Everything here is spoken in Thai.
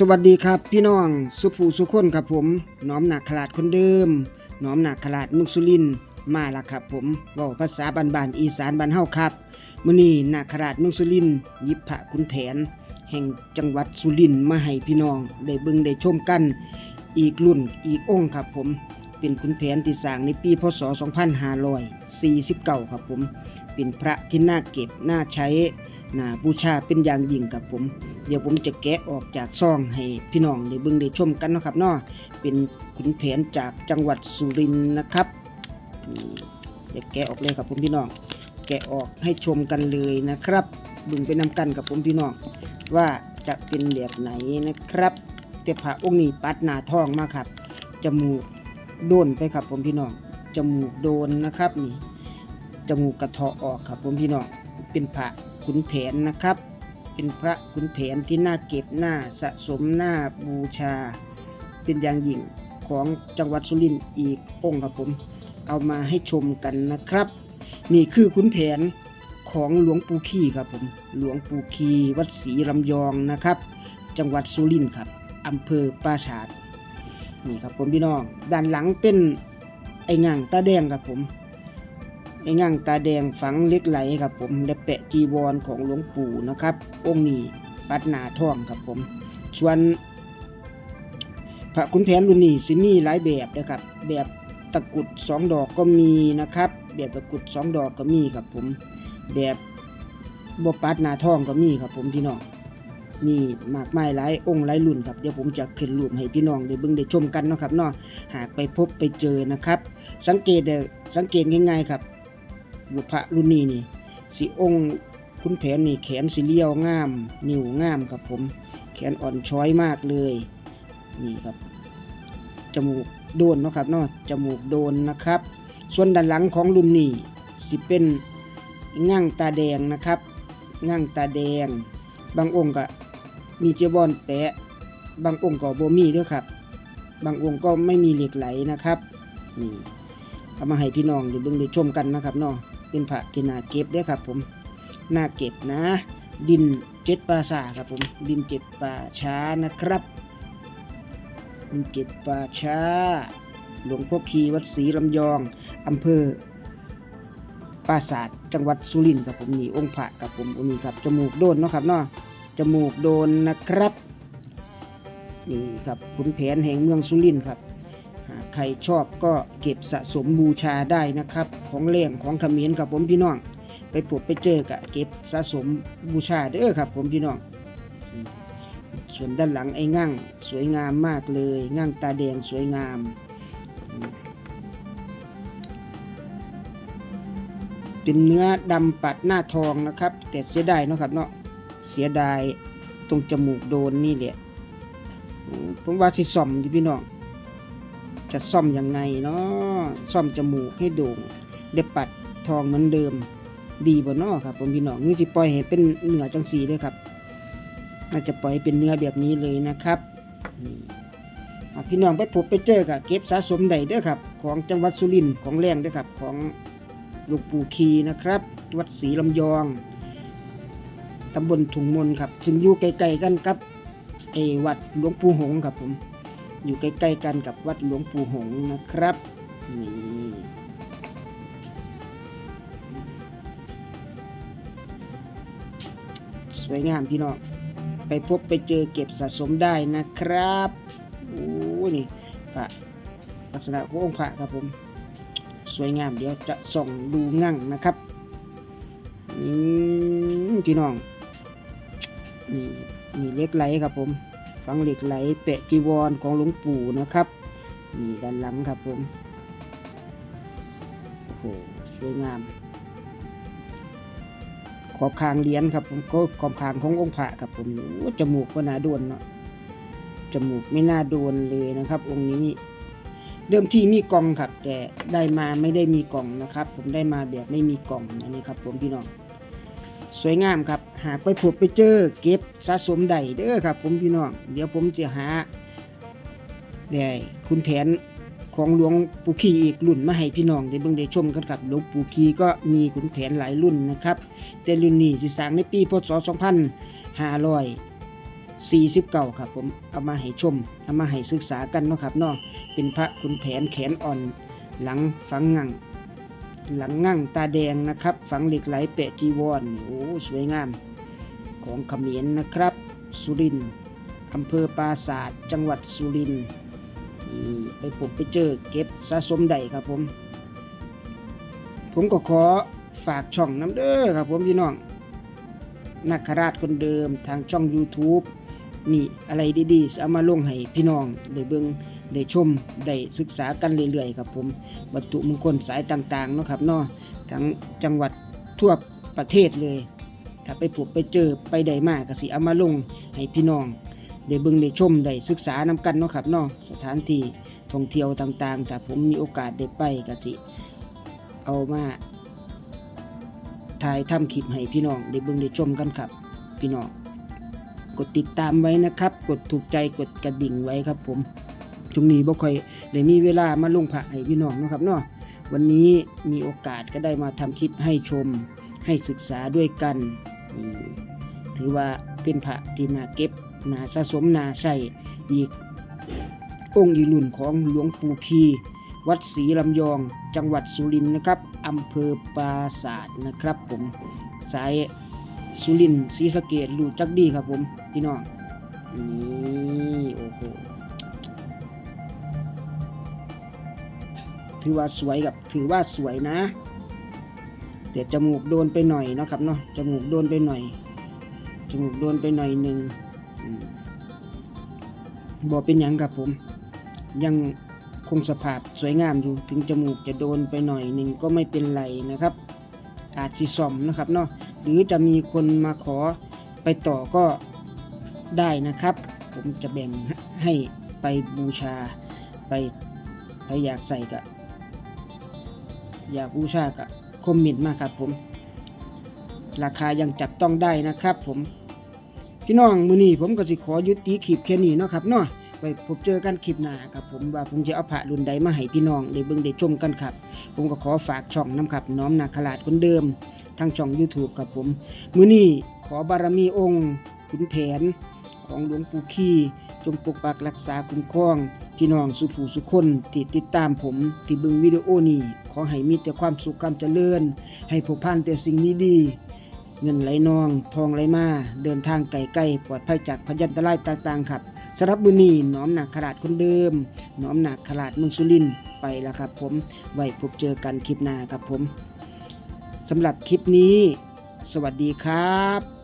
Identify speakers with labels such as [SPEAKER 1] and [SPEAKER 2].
[SPEAKER 1] สวัสดีครับพี่น้องสุภูสุคนครับผมน้อมหนักขลาดคนเดิมน้อมหนักขลาดมุสุลินมาละครับผมว่าภาษาบานๆอีสานบานเฮาครับมื้อนี้นาคราชมุสุลินยิบพระขุนแผน แห่งจังหวัดสุรินทร์มาให้พี่น้องได้เบิ่งได้ชมกัน อีกรุ่นอีกองค์ครับผม เป็นขุนแผนที่สร้างในปีพศ 2549 ครับผม เป็นพระที่น่าเก็บน่าใช้ น่าบูชาเป็นอย่างยิ่งครับผม เดี๋ยวผมจะแกะออกจากซองให้พี่น้องได้เบิ่งได้ชมกันนะครับเนาะเป็นขุนแผนจากจังหวัดสุรินทร์นะครับนี่เดี๋ยวแกะออกเลยครับผมพี่น้อง แกะออกให้ชมกันเลยนะครับบึงไปนำกันกับผมพี่น้อง ว่าจะเป็นแบบไหนนะครับแต่พระองค์นี้ปัดหน้าท้องมาครับจมูกโดนไปครับผมพี่น้องจมูกโดนนะครับนี่จมูกกระเทาะออกครับผมพี่น้องเป็นพระ ขุนแผนนะครับ เป็นพระขุนแผนที่น่าเก็บหน้าสะสมหน้าบูชา เป็นอย่างยิ่งของจังหวัดสุรินทร์อีกองค์ครับผม เอามาให้ชมกันนะครับ นี่คือขุนแผนของหลวงปู่ขี้ครับผม หลวงปู่ขี้วัดศรีลำยองนะครับ จังหวัดสุรินทร์ครับอำเภอปราชาดนี่ครับผมพี่น้อง ด้านหลังเป็นไอ้ง่างตาแดงครับผม ไอ้ง่างตาแดงฝังเล็กไหลครับผมและแปะจีวรของหลวงปู่นะครับ องค์นี้ปัดหนาท่องครับผม ส่วนพระขุนแผนรุ่นนี้สิมีหลายแบบนะครับ แบบตะกุดสองดอกก็มีนะครับ แบบตะกุดสองดอกก็มีครับผม แบบบปัดหนาท่องก็มีครับผมพี่น้องมีมากมายหลายองค์หลายรุ่นครับเดี๋ยวผมจะขึ้นรูปให้พี่น้องได้เบิ่งได้ชมกันเนาะครับเนาะหากไปพบไปเจอนะครับ สังเกตได้สังเกตง่ายๆครับ บุพระรุ่นนี้นี่สีองค์คุณแผนนี่แขนสีเลี้ยวงาม นิ้วงามครับผม แขนอ่อนช้อยมากเลย นี่ครับ จมูกโดนเนาะครับเนาะจมูกโดนนะครับ ส่วนด้านหลังของรุ่นนี้สิเป็นง่างตาแดงนะครับง่างตาแดง บางองค์ก็มีเจบอนแปะ บางองค์ก็บ่มีด้วยครับ บางองค์ก็ไม่มีเหล็กไหลนะครับนี่เอามาให้พี่น้องเดี๋ยวเบิ่งได้ชมกันนะครับเนาะ เป็นพระที่น่าเก็บด้อครับผมน่าเก็บนะ ดินเจ็ดปราสาครับผมดินเจ็ดป่าช้านะครับดินเจ็ดป่าช้า หลวงพ่อคีวัดศรีลำยองอำเภอปราสาทจังหวัดสุรินทร์ครับผมนี่องค์พระครับผมองค์นี้ครับจมูกโดนเนาะครับเนาะจมูกโดนนะครับนี่ครับขุนแผนแห่งเมืองสุรินทร์ครับ ใครชอบก็เก็บสะสมบูชาได้นะครับ ของแรงของขมิ้นครับผมพี่น้อง ไปพบไปเจอกะเก็บสะสมบูชาเด้อครับผมพี่น้อง ส่วนด้านหลังไอ้งั่งสวยงามมากเลยงั่งตาแดงสวยงาม เป็นเนื้อดำปัดหน้าทองนะครับ แต่เสียดายเนาะครับเนาะเสียดายตรงจมูกโดนนี่แหละผมว่าสิซ่อมอยู่พี่น้อง จะซ่อมยังไงเนาะซ่อมจมูกให้โด่งได้ปัดทองเหมือนเดิม ดีบ่เนาะครับผมพี่น้องนี่สิปล่อยให้เป็นเนื้อจังสีด้วยครับน่าจะปล่อยเป็นเนื้อแบบนี้เลยนะครับนี่พี่น้องไปพบไปเจอกับเก็บสะสมใดเด้อครับ ของจังหวัดสุรินทร์ของแรงเด้อครับของหลวงปู่คีนะครับ วัดศรีลำยองตำบลถุงมนครับซึ่งอยู่ไกลๆกันกับเอวัดหลวงปู่หงครับผม อยู่ใกล้ๆกันกับวัดหลวงปู่หงนะครับนี่สวยงามพี่น้องไปพบไปเจอเก็บสะสมได้นะครับโอ้นี่พระลักษณะขององค์พระครับผม สวยงามเดี๋ยวจะส่องดูงั่งนะครับอืมพี่น้องนี่นี่เล็กไหลครับผม ฟังเหล็กไหลแปะจีวรของหลวงปู่นะครับนี่ด้านหลังครับผมโอ้โหสวยงาม ขอบคางเหรียญครับผมก็ขอบคางขององค์พระครับผมโอ้จมูกก็น่าโดนเนาะจมูกไม่น่าโดนเลยนะครับ องค์นี้เดิมทีมีกล่องครับ แต่ได้มาไม่ได้มีกล่องนะครับ ผมได้มาแบบไม่มีกล่องนะนี่ครับ ผมพี่น้องสวยงามครับ หากไปพบไปเจอเก็บสะสมใดเด้อครับ ผมพี่น้องเดี๋ยวผมจะหาได้คุณแผนของหลวงปู่คีอีกรุ่นมาให้พี่น้องได้เบิ่งได้ชมกันครับหลวงปู่คีก็มีขุนแผนหลายรุ่นนะครับ แต่รุ่นนี้สิสร้างในปีพศ2549 ครับผมเอามาให้ชมเอามาให้ศึกษากันเนาะครับเนาะเป็นพระขุนแผนแขนอ่อนหลังฝังงัง หลังงั่งตาแดงนะครับ ฝังเหล็กไหลแปะจีวรโอ้สวยงามของเขมรนะครับ สุรินทร์อำเภอปราศาสตร์จังหวัดสุรินทร์ไปพบไปเจอเก็บสะสมได้ครับผม ผมก็ขอฝากช่องน้ำเด้อครับผมพี่น้องนักราชคนเดิมทางช่อง YouTube มีอะไรดีๆเอามาลงให้พี่น้องได้เบิง ได้ชมได้ศึกษากันเรื่อยๆครับผมวัตถุมงคลสายต่างๆเนาะครับเนาะทั้งจังหวัดทั่วประเทศเลย ถ้าไปพบไปเจอไปใดมากก็สิเอามาลงให้พี่น้องได้เบิ่งได้ชมได้ศึกษานำกันเนาะครับเนาะสถานที่ท่องเที่ยวต่างๆ ถ้าผมมีโอกาสได้ไปก็สิเอามาถ่ายทำคลิปให้พี่น้องได้เบิ่งได้ชมกันครับพี่น้องกดติดตามไว้นะครับ กดถูกใจกดกระดิ่งไว้ครับผม ช่วงนี้บ่ค่อยได้มีเวลามาลงพระให้พี่น้องนะครับเนาะวันนี้มีโอกาสก็ได้มาทำคลิปให้ชมให้ศึกษาด้วยกัน ถือว่าเป็นพระที่นาเก็บนาสะสมนาใส่อีกองค์อีรุ่นของหลวงปู่คีวัดศรีลำยอง จังหวัดสุรินทร์นะครับอำเภอปราศาสตร์นะครับผมสายสุรินทร์ศรีสะเกดรู้จักดีครับผมพี่น้องนี่โอ้โห ถือว่าสวยกับถือว่าสวยนะแต่จมูกโดนไปหน่อยนะครับเนาะจมูกโดนไปหน่อยจมูกโดนไปหน่อยหนึ่งบอกเป็นหยังครับผม ยังคงสภาพสวยงามอยู่ถึงจมูกจะโดนไปหน่อยหนึ่งก็ไม่เป็นไรนะครับ อาจสิซ่อมนะครับเนาะหรือจะมีคนมาขอไปต่อก็ได้นะครับ ผมจะแบ่งให้ไปบูชาไปใครอยากใส่ก็ อยากบูชาก็คอมเมนต์มาครับผม ราคายังจับต้องได้นะครับผมพี่น้องมือนี้ผมก็สิขอยุติคลิปแค่นี้เนาะครับเนาะไปพบเจอกันคลิปหน้าครับผมว่าผมจะเอาพระรุ่นใดมาให้พี่น้องได้เบิ่งได้ชมกันครับ ผมก็ขอฝากช่องน้ำครับน้อมนาคราชคนเดิมทางช่อง YouTube ครับผม มือนี้ขอบารมีองค์ขุนแผนของหลวงปู่คีจงปกปักรักษาคุ้มครอง พี่น้องสุผู้สุคนที่ติดตามผมที่เบิ่งวิดีโอนี้ขอให้มีแต่ความสุขความเจริญ ให้ผูกพันแต่สิ่งดีดีๆเงินไหลนอง ทองไหลมา เดินทางไกลๆปลอดภัยจากพยันตรายต่างๆครับสำหรับมือนี้น้อมหนักขราดคนเดิมน้อมหนักขราดเมืองสุรินไปแล้วครับผมไว้พบเจอกันคลิปหน้าครับผมสำหรับคลิปนี้ สวัสดีครับ